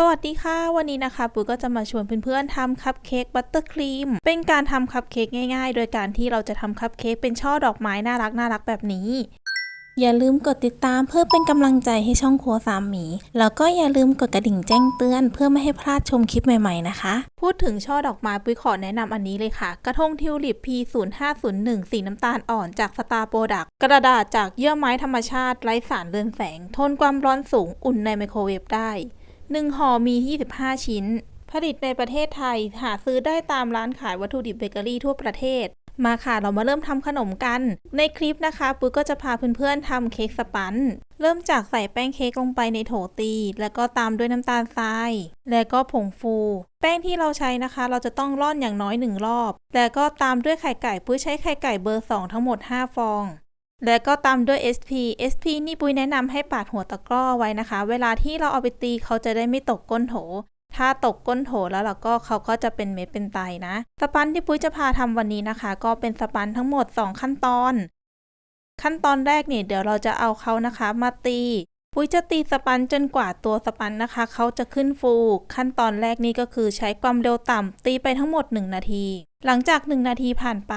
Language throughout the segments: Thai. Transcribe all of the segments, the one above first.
สวัสดีค่ะ วันนี้นะคะปุ๋ยก็จะมาชวนเพื่อนๆทำคัพเค้กบัตเตอร์ครีมเป็นการทำคัพเค้กง่ายๆ โดยการที่เราจะทำคัพเค้กเป็นช่อดอกไม้น่ารักน่ารักแบบนี้ อย่าลืมกดติดตามเพื่อเป็นกำลังใจให้ช่องครัวสามหมี แล้วก็อย่าลืมกดกระดิ่งแจ้งเตือน เพื่อไม่ให้พลาดชมคลิปใหม่ๆนะคะ พูดถึงช่อดอกไม้ปุ้ยขอแนะนำอันนี้เลยค่ะ กระทงทิวลิป P0501 สีน้ำตาลอ่อนจากสตาร์โปรดักกระดาษจากเยื่อไม้ธรรมชาติไร้สารเรือนแสง ทนความร้อนสูงอุ่นในไมโครเวฟได้ 1ห่อมี 25 ชิ้น ผลิตในประเทศไทย หาซื้อได้ตามร้านขายวัตถุดิบเบเกอรี่ทั่วประเทศ มาค่ะเรามาเริ่มทำขนมกัน ในคลิปนะคะปุ้ยก็จะพาเพื่อนๆทำเค้กสปัน เริ่มจากใส่แป้งเค้กลงไปในโถตี แล้วก็ตามด้วยน้ำตาลทราย แล้วก็ผงฟู แป้งที่เราใช้นะคะ เราจะต้องร่อนอย่างน้อยหนึ่งรอบ แล้วก็ตามด้วยไข่ไก่ปุ้ยใช้ไข่ไก่เบอร์ 2 ทั้งหมด 5 ฟอง แล้วก็ตามด้วย SP SP นี่ปุ้ยแนะนำให้ปาดหัวตะกร้อไว้นะคะ เวลาที่เราเอาไปตีเขาจะได้ไม่ตกก้นโถ ถ้าตกก้นโถแล้วเราก็เขาก็จะเป็นเม็ดเป็นไตนะ สปันที่ปุ้ยจะพาทำวันนี้นะคะ ก็เป็นสปันทั้งหมด 2 ขั้นตอน ขั้นตอนแรกเนี่ยเดี๋ยวเราจะเอาเขานะคะ มาตี ปุ้ยจะตีสปันจนกว่าตัวสปันนะคะ เขาจะขึ้นฟู ขั้นตอนแรกนี่ก็คือใช้ความเร็วต่ำตีไปทั้งหมด 1 นาที หลังจาก 1 นาทีผ่านไป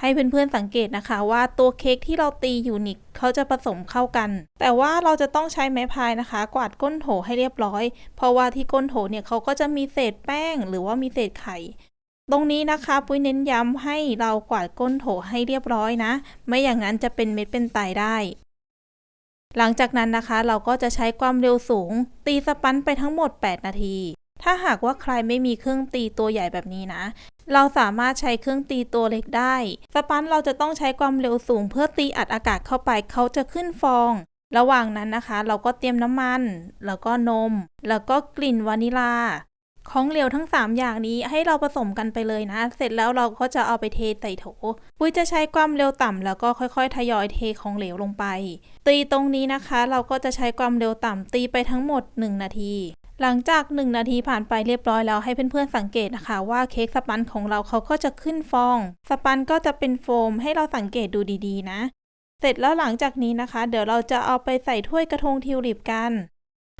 ให้เพื่อนๆสังเกตนะคะว่าตัวเค้กที่เราตีอยู่นี่เขาจะผสมเข้ากัน แต่ว่าเราจะต้องใช้ไม้พายนะคะ กวาดก้นโถให้เรียบร้อย เพราะว่าที่ก้นโถเนี่ยเขาก็จะมีเศษแป้ง หรือว่ามีเศษไข่ ตรงนี้นะคะปุ้ยเน้นย้ำให้เรากวาดก้นโถให้เรียบร้อยนะ ไม่อย่างนั้นจะเป็นเม็ดเป็นไตได้ หลังจากนั้นนะคะเราก็จะใช้ความเร็วสูง ตีสปันไปทั้งหมด 8 นาที ถ้าหากว่าใครไม่มีเครื่องตีตัวใหญ่แบบนี้นะ เราสามารถใช้เครื่องตีตัวเล็กได้ สปันเราจะต้องใช้ความเร็วสูงเพื่อตีอัดอากาศเข้าไปเขาจะขึ้นฟอง ระหว่างนั้นนะคะ เราก็เตรียมน้ำมัน แล้วก็นม แล้วก็กลิ่นวานิลาของเหลวทั้ง 3 อย่างนี้ให้เราผสมกันไปเลยนะ เสร็จแล้วเราก็จะเอาไปเทใส่โถ ปุ้ยจะใช้ความเร็วต่ำแล้วก็ค่อยๆ ทยอยเทของเหลวลงไป ตีตรงนี้นะคะ เราก็จะใช้ความเร็วต่ำตีไปทั้งหมด 1 นาที หลังจาก 1 นาทีผ่านไปเรียบร้อยแล้วให้เพื่อนๆสังเกตนะคะ ว่าเค้กสปันของเราเขาก็จะขึ้นฟอง สปันก็จะเป็นโฟมให้เราสังเกตดูดีๆ นะ เสร็จแล้วหลังจากนี้นะคะ เดี๋ยวเราจะเอาไปใส่ถ้วยกระทงทิวลิปกัน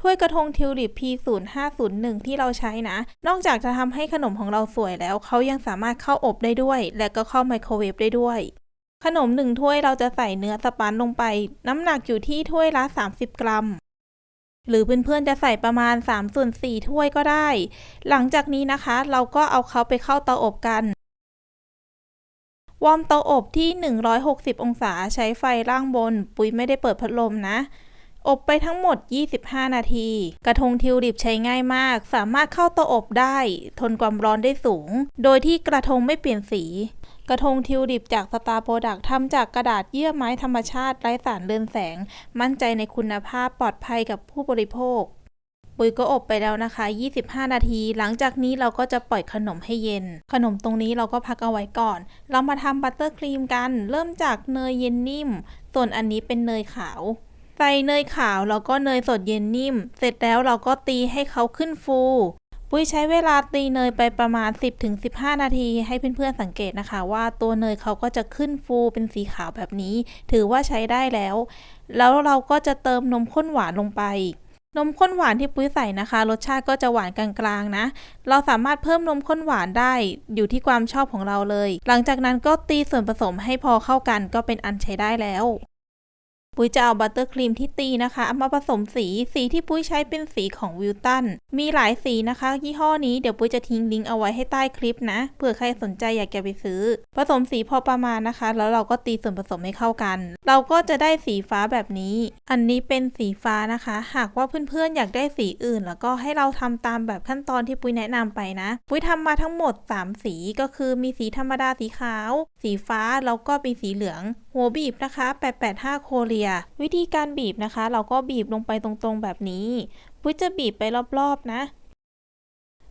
ถ้วยกระทงทิวลิป P0501 ที่เราใช้นะ นอกจากจะทำให้ขนมของเราสวยแล้วเขายังสามารถเข้าอบได้ด้วย และก็เข้าไมโครเวฟได้ด้วยขนมหนึ่งถ้วยเราจะใส่เนื้อสปันลงไป น้ำหนักอยู่ที่ถ้วยละ 30 กรัม หรือเพื่อนๆจะใส่ประมาณ3ส่วน4ถ้วยก็ได้ หลังจากนี้นะคะ เราก็เอาเขาไปเข้าเตาอบกัน วอร์มเตาอบที่ 160 องศาใช้ไฟล่างบน ปุ๋ยไม่ได้เปิดพัดลมนะ อบไปทั้งหมด 25 นาที กระทงทิวลิปใช้ง่ายมาก สามารถเข้าเตาอบได้ ทนความร้อนได้สูง โดยที่กระทงไม่เปลี่ยนสี กระทงทิวลิปจากสตาร์โปรดักทำจากกระดาษเยื่อไม้ธรรมชาติไร้สารเรือนแสง มั่นใจในคุณภาพปลอดภัยกับผู้บริโภค ปุ๋ยก็อบไปแล้วนะคะ 25 นาที หลังจากนี้เราก็จะปล่อยขนมให้เย็น ขนมตรงนี้เราก็พักเอาไว้ก่อน เรามาทำบัตเตอร์ครีมกัน เริ่มจากเนยเย็นนิ่ม ส่วนอันนี้เป็นเนยขาวใส่เนยขาวแล้วก็เนยสดเย็นนิ่ม เสร็จแล้วเราก็ตีให้เขาขึ้นฟู ปุ้ยใช้เวลาตีเนยไปประมาณ 10-15 นาที ให้เพื่อนๆสังเกตนะคะ ว่าตัวเนยเขาก็จะขึ้นฟูเป็นสีขาวแบบนี้ ถือว่าใช้ได้แล้ว แล้วเราก็จะเติมนมข้นหวานลงไป นมข้นหวานที่ปุ้ยใส่นะคะ รสชาติก็จะหวานกลางๆนะ เราสามารถเพิ่มนมข้นหวานได้อยู่ที่ความชอบของเราเลย หลังจากนั้นก็ตีส่วนผสมให้พอเข้ากันก็เป็นอันใช้ได้แล้ว ปุ้ยจะเอาบัตเตอร์ครีมที่ตีนะคะเอามาผสมสี สีที่ปุ้ยใช้เป็นสีของวิลตัน มีหลายสีนะคะ ยี่ห้อนี้เดี๋ยวปุ้ยจะทิ้งลิงก์เอาไว้ให้ใต้คลิปนะ เผื่อใครสนใจอยากจะไปซื้อ ผสมสีพอประมาณนะคะ แล้วเราก็ตีส่วนผสมให้เข้ากัน เราก็จะได้สีฟ้าแบบนี้ อันนี้เป็นสีฟ้านะคะ หากว่าเพื่อนๆอยากได้สีอื่น แล้วก็ให้เราทำตามแบบขั้นตอนที่ปุ้ยแนะนำไปนะ ปุ้ยทำมาทั้งหมด 3 สีก็คือมีสีธรรมดาสีขาว สีฟ้าแล้วก็มีสีเหลือง หัวบีบนะคะ 885 โคเรีย วิธีการบีบนะคะ เราก็บีบลงไปตรงๆแบบนี้ปุ้ยจะบีบไปรอบๆนะ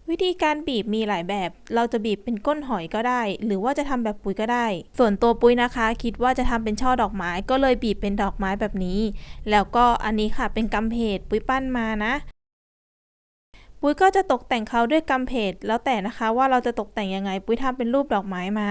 วิธีการบีบมีหลายแบบ เราจะบีบเป็นก้นหอยก็ได้ หรือว่าจะทำแบบปุ้ยก็ได้ ส่วนตัวปุ้ยนะคะ คิดว่าจะทำเป็นช่อดอกไม้ ก็เลยบีบเป็นดอกไม้แบบนี้ แล้วก็อันนี้ค่ะเป็นกำเพดปุ้ยปั้นมานะปุ้ยก็จะตกแต่งเขาด้วยกำเพดแล้วแต่นะคะว่าเราจะตกแต่งยังไง ปุ้ยทำเป็นรูปดอกไม้มา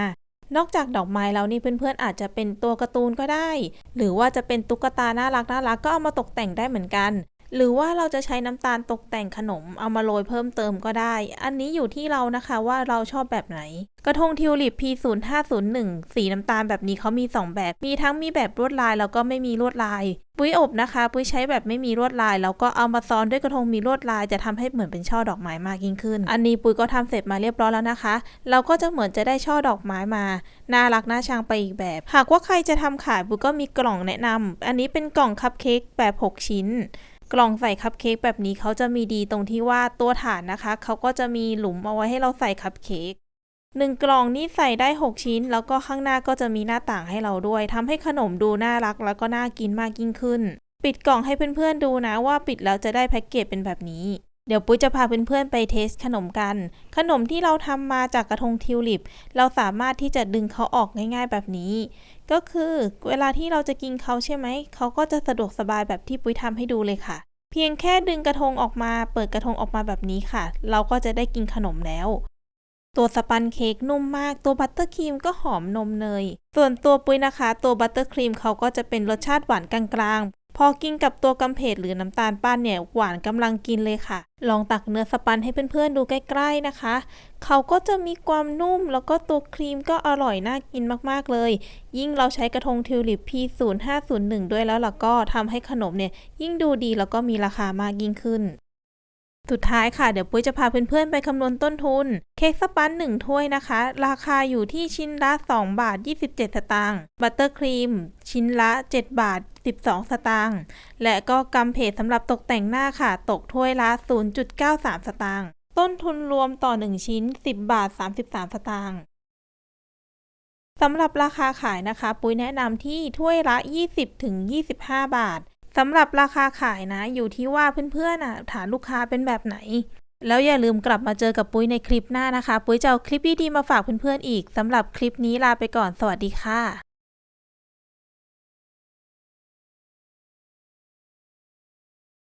นอกจากดอกไม้แล้วนี่เพื่อนๆอาจจะเป็นตัวการ์ตูนก็ได้ หรือว่าจะเป็นตุ๊กตาน่ารักน่ารักก็เอามาตกแต่งได้เหมือนกัน หรือว่าเราจะใช้น้ำตาลตกแต่งขนมเอามาโรยเพิ่มเติมก็ได้ อันนี้อยู่ที่เรานะคะว่าเราชอบแบบไหน กระทงทิวลิป P0501 สีน้ำตาลแบบนี้เขามี 2 แบบ มีทั้งมีแบบลวดลายแล้วก็ไม่มีลวดลาย ปุ้ยอบนะคะ ปุ้ยใช้แบบไม่มีลวดลาย แล้วก็เอามาซ้อนด้วยกระทงมีลวดลายจะทำให้เหมือนเป็นช่อดอกไม้มากยิ่งขึ้น อันนี้ปุ้ยก็ทำเสร็จมาเรียบร้อยแล้วนะคะ เราก็จะเหมือนจะได้ช่อดอกไม้มาน่ารักน่าชังไปอีกแบบ หากว่าใครจะทำขายปุ้ยก็มีกล่องแนะนำอันนี้เป็นกล่องคัพเค้กแบบ 6 ชิ้น กล่องใส่คัพเค้กแบบนี้เขาจะมีดีตรงที่ว่าตัวฐานนะคะ เขาก็จะมีหลุมเอาไว้ให้เราใส่คัพเค้กหนึ่งกล่องนี่ใส่ได้ 6 ชิ้น แล้วก็ข้างหน้าก็จะมีหน้าต่างให้เราด้วยทำให้ขนมดูน่ารักแล้วก็น่ากินมากยิ่งขึ้น ปิดกล่องให้เพื่อนๆดูนะว่าปิดแล้วจะได้แพ็กเกจเป็นแบบนี้ เดี๋ยวปุ้ยจะพาเพื่อนๆไปเทสขนมกัน ขนมที่เราทำมาจากกระทงทิวลิป เราสามารถที่จะดึงเขาออกง่ายๆแบบนี้ ก็คือเวลาที่เราจะกินเขาใช่ไหม เขาก็จะสะดวกสบายแบบที่ปุ้ยทำให้ดูเลยค่ะ เพียงแค่ดึงกระทงออกมา เปิดกระทงออกมาแบบนี้ค่ะ เราก็จะได้กินขนมแล้ว ตัวสปันเค้กนุ่มมาก ตัวบัตเตอร์ครีมก็หอมนมเนย ส่วนตัวปุ้ยนะคะ ตัวบัตเตอร์ครีมเขาก็จะเป็นรสชาติหวานกลางๆ พอกินกับตัวกำเพดหรือน้ำตาลปั้นเนี่ยหวานกำลังกินเลยค่ะ ลองตักเนื้อสปันให้เพื่อนๆดูใกล้ๆนะคะ เขาก็จะมีความนุ่มแล้วก็ตัวครีมก็อร่อยน่ากินมากๆเลย ยิ่งเราใช้กระทงทิวลิป P0501 ด้วยแล้วล่ะก็ทำให้ขนมเนี่ยยิ่งดูดีแล้วก็มีราคามากยิ่งขึ้น สุดท้ายค่ะ เดี๋ยวปุ้ยจะพาเพื่อนๆ ไปคำนวณต้นทุน เค้กสปัน1ถ้วยนะคะ ราคาอยู่ที่ชิ้นละ 2 บาท 27 สตางค์บัตเตอร์ครีม ชิ้นละ 7 บาท 12 สตางค์และก็กัมเพจสำหรับตกแต่งหน้าค่ะ ตกถ้วยละ 0.93 สตางค์ต้นทุนรวมต่อ 1 ชิ้น 10 บาท 33 สตางค์สำหรับราคาขายนะคะ ปุ้ยแนะนำที่ถ้วยละ 20-25 บาท สำหรับราคาขายนะ อยู่ที่ว่าเพื่อนๆอะฐานลูกค้าเป็นแบบไหน แล้วอย่าลืมกลับมาเจอกับปุ้ยในคลิปหน้านะคะ ปุ้ยจะเอาคลิปดีๆมาฝากเพื่อนๆอีกสำหรับคลิปนี้ลาไปก่อนสวัสดีค่ะ